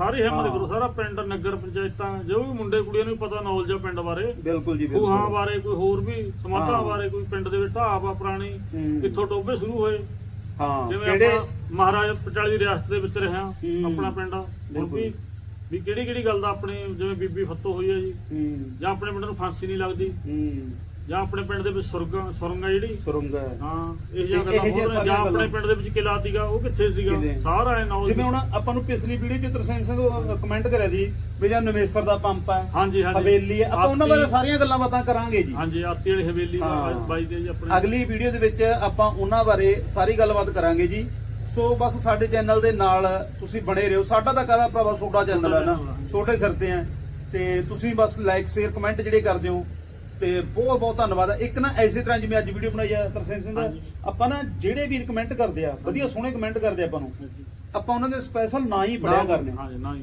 ਸਾਰੇ ਹਿੰਮਤ। ਕਰੋ ਸਾਰਾ ਪਿੰਡ ਨਗਰ ਪੰਚਾਇਤਾਂ ਜੋ ਵੀ ਮੁੰਡੇ ਕੁੜੀਆਂ ਨੂੰ ਪਤਾ ਨੌਲੇਜ ਆ ਪਿੰਡ ਬਾਰੇ ਬਿਲਕੁਲ ਜੀ ਖੂਹਾਂ ਬਿਲਕੁਲ ਬਾਰੇ ਕੋਈ ਹੋਰ ਵੀ ਸਮਾਧਾਂ। ਬਾਰੇ ਕੋਈ ਪਿੰਡ ਦੇ ਵਿੱਚ ਢਾਬ ਆ ਪੁਰਾਣੀ ਹੂੰ। ਕਿੱਥੋਂ ਟੋਬੇ ਸ਼ੁਰੂ ਹੋਏ ਹਾਂ ਜਿਵੇਂ ਕਿਹੜੇ ਆਪਾਂ ਮਹਾਰਾਜਾ ਪਟਿਆਲੇ ਦੀ ਰਿਆਸਤ ਦੇ ਵਿੱਚ ਰਿਹਾ ਹੂੰ। ਆਪਣਾ ਪਿੰਡ ਆ ਹੁਣ ਬਿਲਕੁਲ। ਵੀ ਵੀ ਕਿਹੜੀ ਕਿਹੜੀ ਗੱਲ ਦਾ ਆਪਣੇ ਜਿਵੇਂ ਬੀਬੀ ਫੱਤੋ ਹੋਈ ਆ ਜੀ ਹੂੰ ਜਾਂ ਆਪਣੇ ਪਿੰਡ ਨੂੰ ਫਾਂਸੀ ਨਹੀਂ ਲੱਗਦੀ ਹੂੰ ਜਾਂ ਆਪਣੇ ਪਿੰਡ ਦੇ ਵਿੱਚ ਸੁਰਗ ਸੁਰੰਗ ਆ ਜਿਹੜੀ? ਸੁਰੰਗ ਹੈ। ਹਾਂ ਇਹ ਇਹ- ਗੱਲਾਂ। ਜਾਂ ਆਪਣੇ। ਪਿੰਡ ਦੇ ਵਿੱਚ ਕਿਲਾ ਸੀਗਾ ਉਹ ਕਿੱਥੇ ਸੀਗਾ। ਸਾਰਾ ਇਹ ਨੌਲੇਜ ਜਿਵੇਂ ਹੁਣ ਆਪਾਂ ਨੂੰ ਪਿਛਲੀ ਵੀਡੀਓ ਚ ਤਰਸੇਮ ਸਿੰਘ ਕਮੈਂਟ ਕਰਿਆ ਜੀ ਵੀ ਜਾਂ ਨਵੇਸਰ ਦਾ ਪੰਪ ਹੈ ਹਾਂਜੀ ਹਾਂਜੀ। ਹਵੇਲੀ ਹੈ। ਆਪਾਂ ਉਹਨਾਂ ਬਾਰੇ ਸਾਰੀਆਂ ਗੱਲਾਂ ਬਾਤਾਂ ਕਰਾਂਗੇ ਜੀ। ਹਾਂਜੀ ਆਤੀ ਵਾਲੀ ਹਵੇਲੀ ਦਾ ਹਾਂ। ਬਾਈ ਦੇ ਜੀ ਆਪਣੇ। ਅਗਲੀ ਵੀਡੀਓ ਦੇ ਵਿੱਚ ਆਪਾਂ ਉਹਨਾਂ ਬਾਰੇ ਸਾਰੀ ਗੱਲਬਾਤ ਕਰਾਂਗੇ ਜੀ। ਸੋ ਬਸ ਸਾਡੇ ਚੈਨਲ ਦੇ ਨਾਲ ਤੁਸੀਂ ਬਣੇ ਰਹੋ। ਸਾਡਾ ਤਾਂ ਕਹਦਾ ਭਰਾਵਾ ਛੋਟਾ ਚੈਨਲ ਹੈ ਨਾ। ਛੋਟੇ ਸਿਰ ਤੇ ਆ ਤੇ ਤੁਸੀਂ ਬਸ ਲਾਈਕ ਸ਼ੇਅਰ ਕਮੈਂਟ ਜਿਹੜੇ ਕਰਦੇ ਹੋ ਤੇ ਬਹੁਤ ਬਹੁਤ ਧੰਨਵਾਦ ਇੱਕ ਨਾ ਐਸੇ ਤਰ੍ਹਾਂ ਜਿਵੇਂ ਅੱਜ ਵੀਡੀਓ ਬਣਾਈ ਆ ਤਰਸੇਮ ਸਿੰਘ ਹਾਂਜੀ। ਆਪਾਂ ਨਾ ਜਿਹੜੇ ਵੀਰ ਕਮੈਂਟ ਕਰਦੇ ਆ ਵਧੀਆ ਸੋਹਣੇ ਕਮੈਂਟ ਕਰਦੇ ਆ ਆਪਾਂ ਨੂੰ। ਆਪਾਂ ਉਹਨਾਂ ਦੇ ਸਪੈਸ਼ਲ ਨਾਂ ਹੀ ਪੜਿਆ ਕਰਨੇ। ਹਾਂਜੀ ਨਾ ਜੀ